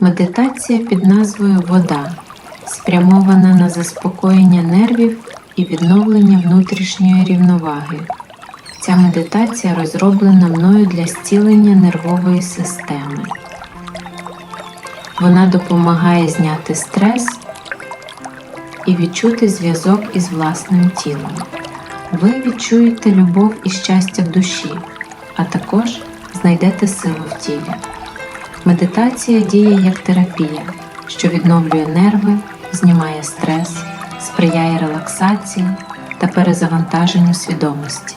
Медитація під назвою Вода спрямована на заспокоєння нервів і відновлення внутрішньої рівноваги. Ця медитація розроблена мною для зцілення нервової системи. Вона допомагає зняти стрес і відчути зв'язок із власним тілом. Ви відчуєте любов і щастя в душі, а також знайдете силу в тілі. Медитація діє як терапія, що відновлює нерви, знімає стрес, сприяє релаксації та перезавантаженню свідомості.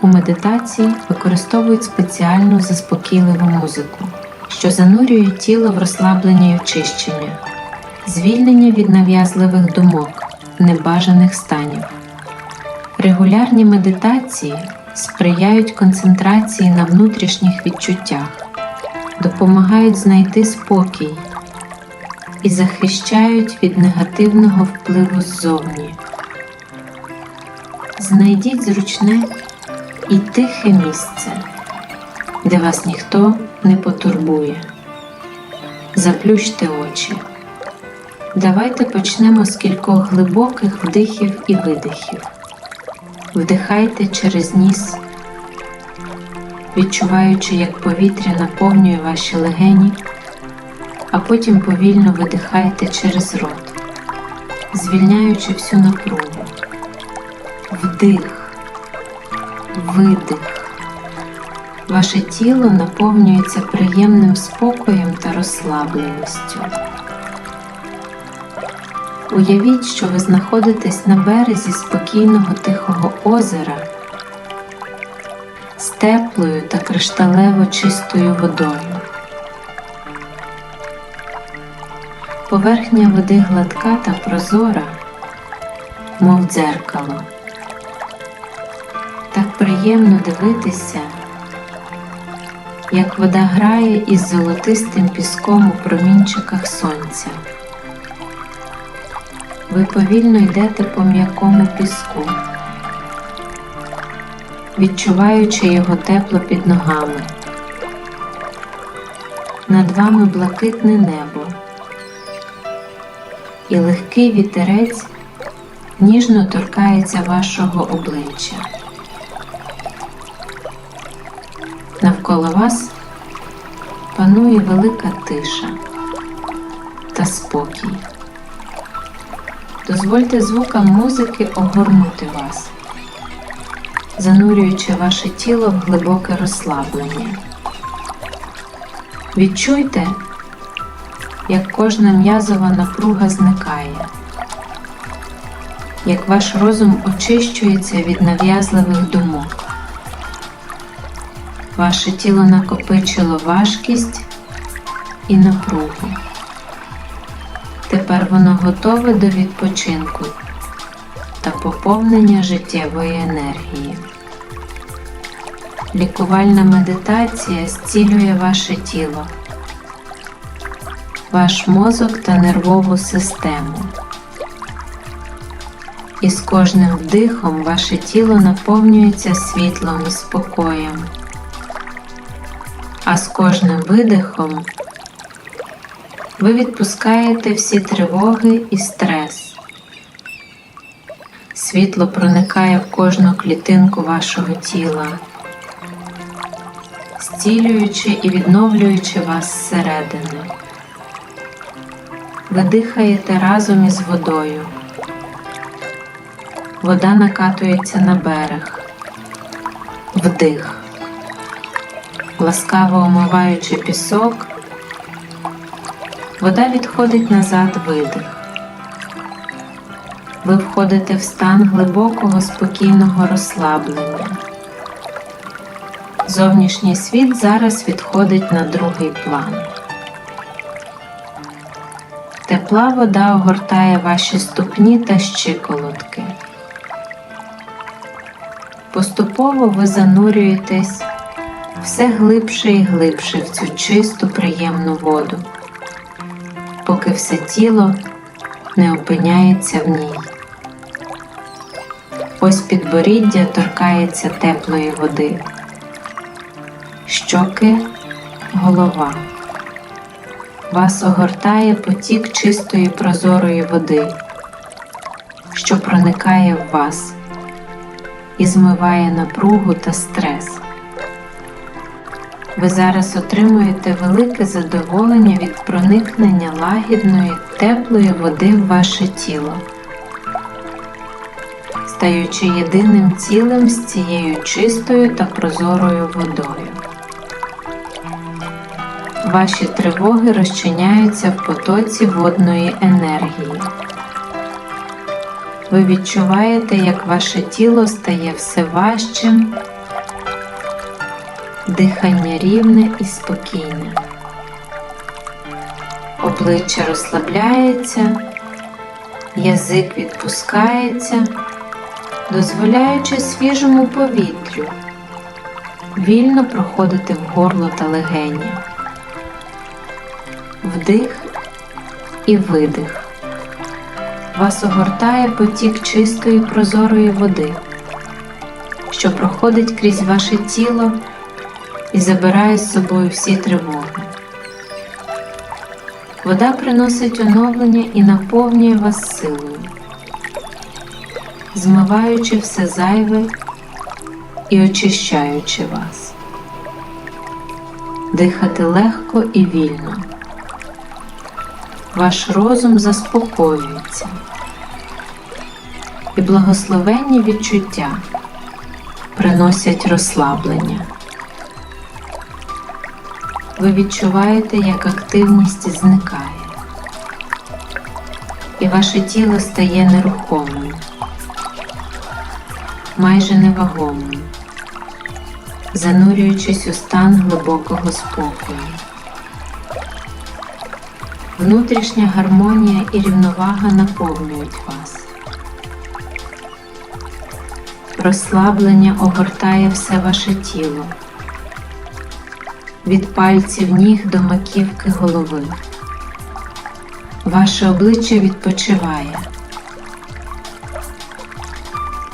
У медитації використовують спеціальну заспокійливу музику, що занурює тіло в розслаблення і очищення, звільнення від нав'язливих думок, небажаних станів. Регулярні медитації сприяють концентрації на внутрішніх відчуттях, допомагають знайти спокій і захищають від негативного впливу ззовні. Знайдіть зручне і тихе місце, де вас ніхто не потурбує. Заплющте очі. Давайте почнемо з кількох глибоких вдихів і видихів. Вдихайте через ніс, відчуваючи, як повітря наповнює ваші легені, а потім повільно видихайте через рот, звільняючи всю напругу. Вдих, видих. Ваше тіло наповнюється приємним спокоєм та розслабленістю. Уявіть, що ви знаходитесь на березі спокійного тихого озера теплою та кришталево чистою водою. Поверхня води гладка та прозора, мов дзеркало. Так приємно дивитися, як вода грає із золотистим піском у промінчиках сонця. Ви повільно йдете по м'якому піску, відчуваючи його тепло під ногами. Над вами блакитне небо, і легкий вітерець ніжно торкається вашого обличчя. Навколо вас панує велика тиша та спокій. Дозвольте звукам музики огорнути вас, занурюючи ваше тіло в глибоке розслаблення. Відчуйте, як кожна м'язова напруга зникає, як ваш розум очищується від нав'язливих думок. Ваше тіло накопичило важкість і напругу. Тепер воно готове до відпочинку та поповнення життєвої енергії. Лікувальна медитація зцілює ваше тіло, ваш мозок та нервову систему. І з кожним вдихом ваше тіло наповнюється світлом і спокоєм, а з кожним видихом ви відпускаєте всі тривоги і стрес. Світло проникає в кожну клітинку вашого тіла, зцілюючи і відновлюючи вас зсередини. Ви дихаєте разом із водою. Вода накатується на берег, вдих, ласкаво омиваючи пісок. Вода відходить назад видих. Ви входите в стан глибокого спокійного розслаблення. Зовнішній світ зараз відходить на другий план. Тепла вода огортає ваші ступні та щиколотки. Поступово ви занурюєтесь все глибше і глибше в цю чисту приємну воду поки все тіло не опиняється в ній. Ось підборіддя торкається теплої води, щоки голова. вас огортає потік чистої прозорої води, що проникає в вас і змиває напругу та стрес. Ви зараз отримуєте велике задоволення від проникнення лагідної, теплої води в ваше тіло, стаючи єдиним цілим з цією чистою та прозорою водою. Ваші тривоги розчиняються в потоці водної енергії. Ви відчуваєте, як ваше тіло стає все важчим, дихання рівне і спокійне. Обличчя розслабляється, язик відпускається, дозволяючи свіжому повітрю вільно проходити в горло та легені вдих і видих. Вас огортає потік чистої прозорої води, що проходить крізь ваше тіло і забирає з собою всі тривоги. Вода приносить оновлення і наповнює вас силою, змиваючи все зайве і очищаючи вас, дихати легко і вільно ваш розум заспокоюється і благословенні відчуття приносять розслаблення. Ви відчуваєте, як активність зникає, і ваше тіло стає нерухомим, майже невагомим, занурюючись у стан глибокого спокою. Внутрішня гармонія і рівновага наповнюють вас. Розслаблення огортає все ваше тіло, від пальців ніг до маківки голови. Ваше обличчя відпочиває.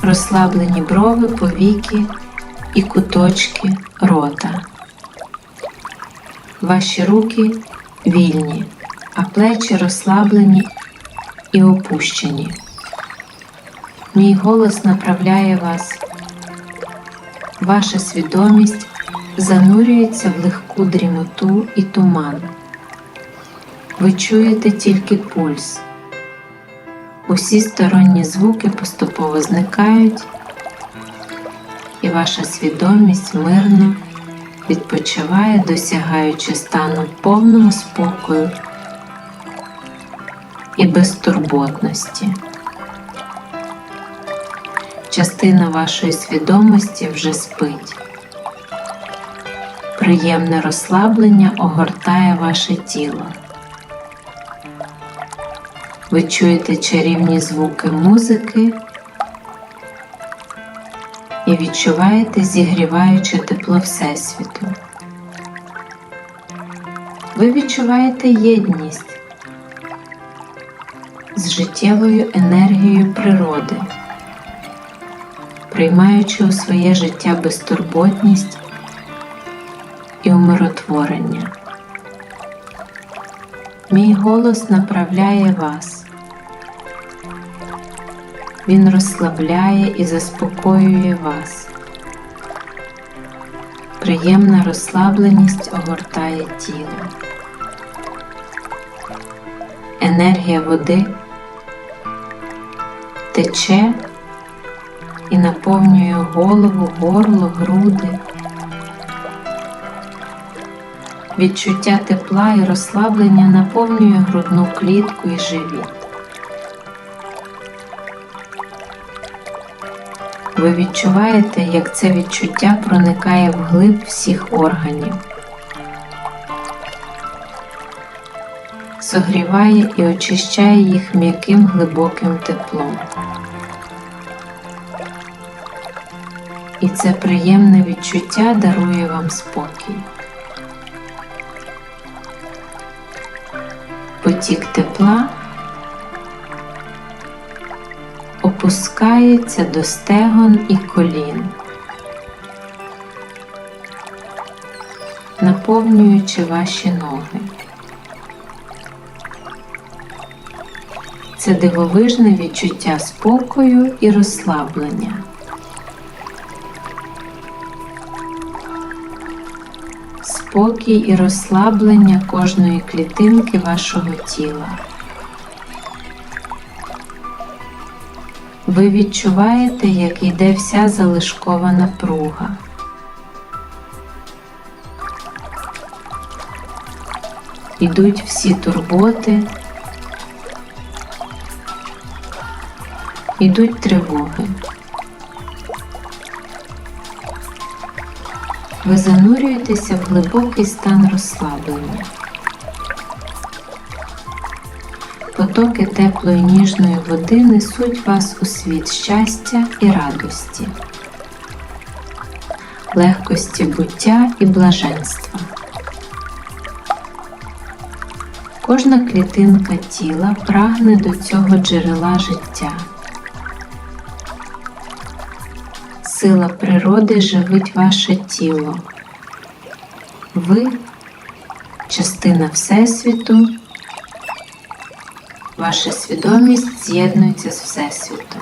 Розслаблені брови, повіки і куточки рота. Ваші руки вільні а плечі розслаблені і опущені. Мій голос направляє вас, ваша свідомість занурюється в легку дрімоту і туман. Ви чуєте тільки пульс. Усі сторонні звуки поступово зникають, і ваша свідомість мирно відпочиває, досягаючи стану повного спокою і безтурботності. Частина вашої свідомості вже спить. Приємне розслаблення огортає ваше тіло. Ви чуєте чарівні звуки музики і відчуваєте зігріваюче тепло Всесвіту. Ви відчуваєте єдність з життєвою енергією природи, приймаючи у своє життя безтурботність і умиротворення. Мій голос направляє вас. Він розслабляє і заспокоює вас. Приємна розслабленість огортає тіло. Енергія води тече і наповнює голову, горло, груди. Відчуття тепла і розслаблення наповнює грудну клітку і живіт. Ви відчуваєте, як це відчуття проникає вглиб всіх органів, согріває і очищає їх м'яким глибоким теплом. і це приємне відчуття дарує вам спокій. Потік тепла опускається до стегон і колін, наповнюючи ваші ноги. Це дивовижне відчуття спокою і розслаблення. Спокій і розслаблення кожної клітинки вашого тіла. Ви відчуваєте, як йде вся залишкова напруга. Ідуть всі турботи, ідуть тривоги. Ви занурюєтеся в глибокий стан розслаблення. Потоки теплої ніжної води несуть вас у світ щастя і радості, легкості буття і блаженства. Кожна клітинка тіла прагне до цього джерела життя. Сила природи живить ваше тіло. Ви частина Всесвіту, ваша свідомість з'єднується з Всесвітом.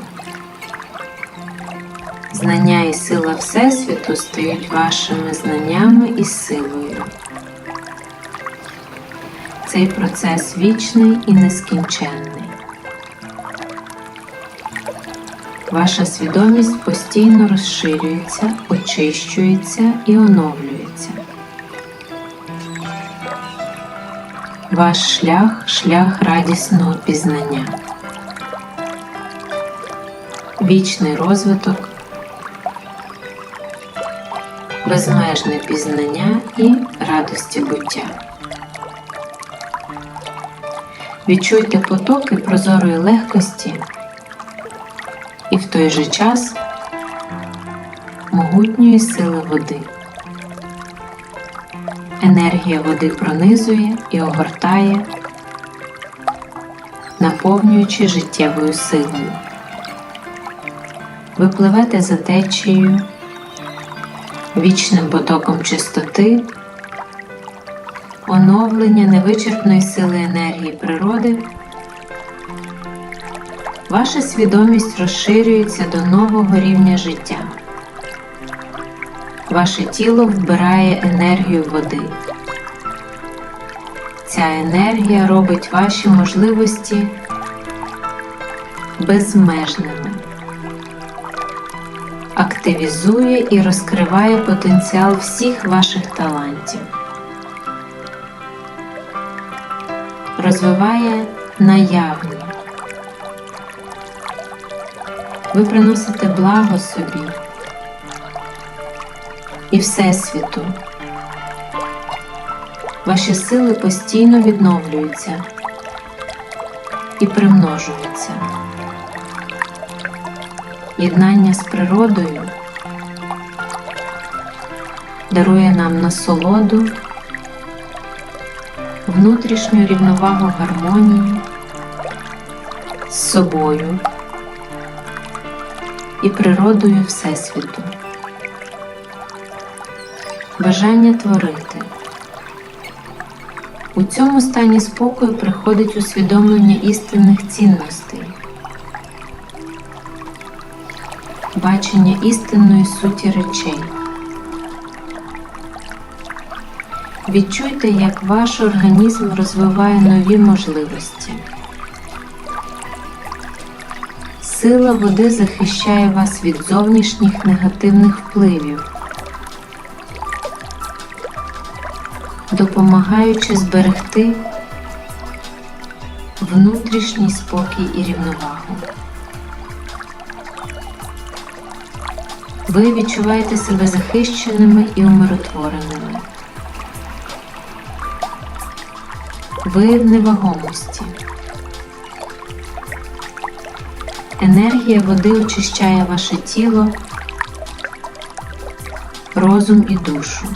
Знання і сила Всесвіту стають вашими знаннями і силою. Цей процес вічний і нескінченний. Ваша свідомість постійно розширюється, очищується і оновлюється. Ваш шлях шлях радісного пізнання. Вічний розвиток, безмежне пізнання і радості буття. Відчуйте потоки прозорої легкості і в той же час могутньої сили води. Енергія води пронизує і огортає, наповнюючи життєвою силою. Ви пливете за течією, вічним потоком чистоти, оновлення невичерпної сили енергії природи. Ваша свідомість розширюється до нового рівня життя. Ваше тіло вбирає енергію води. Ця енергія робить ваші можливості безмежними, активізує і розкриває потенціал всіх ваших талантів, розвиває наявні. Ви приносите благо собі і Всесвіту. Ваші сили постійно відновлюються і примножуються. Єднання з природою дарує нам насолоду, внутрішню рівновагу гармонії з собою і природою Всесвіту. Бажання творити. У цьому стані спокою приходить усвідомлення істинних цінностей, бачення істинної суті речей. Відчуйте, як ваш організм розвиває нові можливості. Сила води захищає вас від зовнішніх негативних впливів, допомагаючи зберегти внутрішній спокій і рівновагу. Ви відчуваєте себе захищеними і умиротвореними. Ви в невагомості. Енергія води очищає ваше тіло, розум і душу.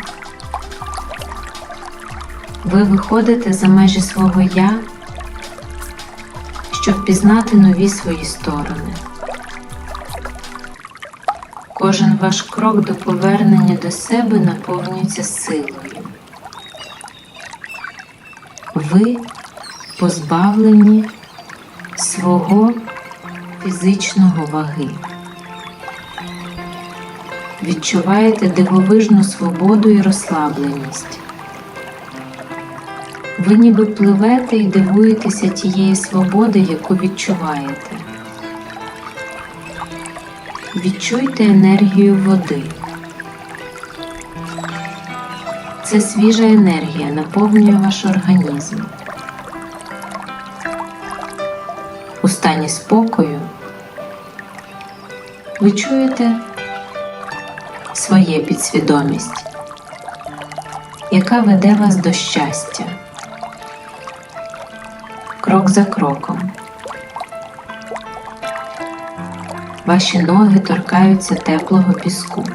Ви виходите за межі свого я, щоб пізнати нові свої сторони. Кожен ваш крок до повернення до себе наповнюється силою. Ви позбавлені свого фізичного ваги. Відчуваєте дивовижну свободу і розслабленість. Ви ніби пливете і дивуєтеся тієї свободи, яку відчуваєте. Відчуйте енергію води. Це свіжа енергія наповнює ваш організм. Стані спокою ви чуєте своє підсвідомість, яка веде вас до щастя крок за кроком. Ваші ноги торкаються теплого піску.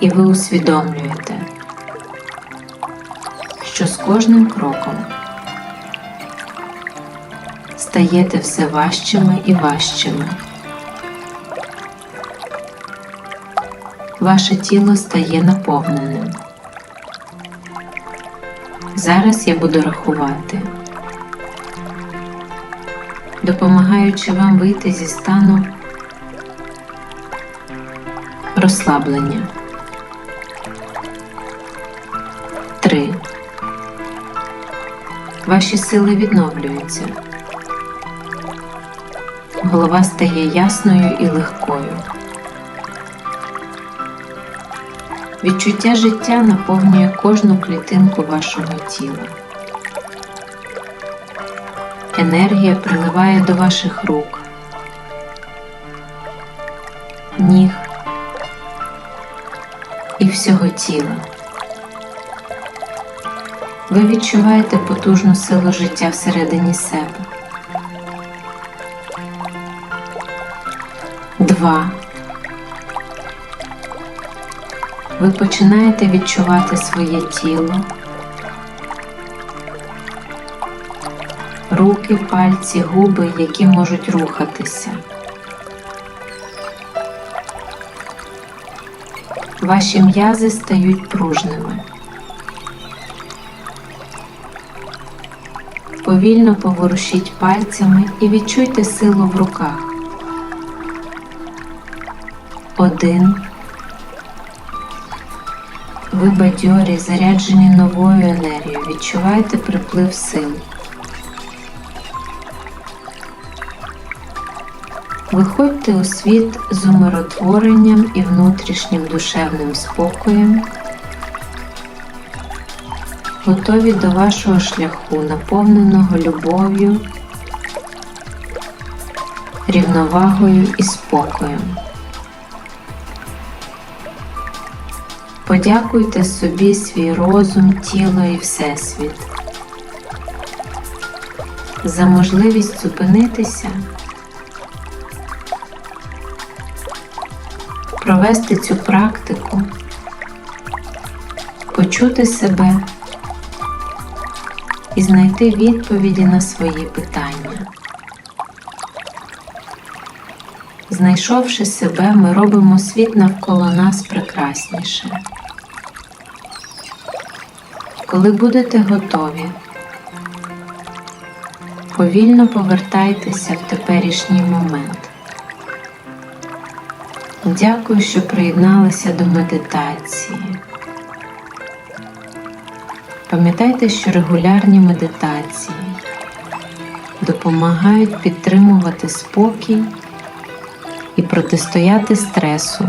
І ви усвідомлюєте, що з кожним кроком стаєте все важчими і важчими. Ваше тіло стає наповненим. Зараз я буду рахувати, допомагаючи вам вийти зі стану розслаблення. Три. Ваші сили відновлюються. Голова стає ясною і легкою. Відчуття життя наповнює кожну клітинку вашого тіла. Енергія приливає до ваших рук, ніг і всього тіла. Ви відчуваєте потужну силу життя всередині себе. Два. ви починаєте відчувати своє тіло, руки, пальці, губи, які можуть рухатися. Ваші м'язи стають пружними. Повільно поворушіть пальцями і відчуйте силу в руках. Один. Ви бадьорі, заряджені новою енергією, відчуваєте приплив сил. Виходьте у світ з умиротворенням і внутрішнім душевним спокоєм, готові до вашого шляху, наповненого любов'ю, рівновагою і спокоєм. Подякуйте собі свій розум, тіло і Всесвіт за можливість зупинитися, провести цю практику, почути себе і знайти відповіді на свої питання. Знайшовши себе, ми робимо світ навколо нас прекрасніше. Коли будете готові, повільно повертайтеся в теперішній момент. Дякую, що приєдналися до медитації. Пам'ятайте, що регулярні медитації допомагають підтримувати спокій і протистояти стресу.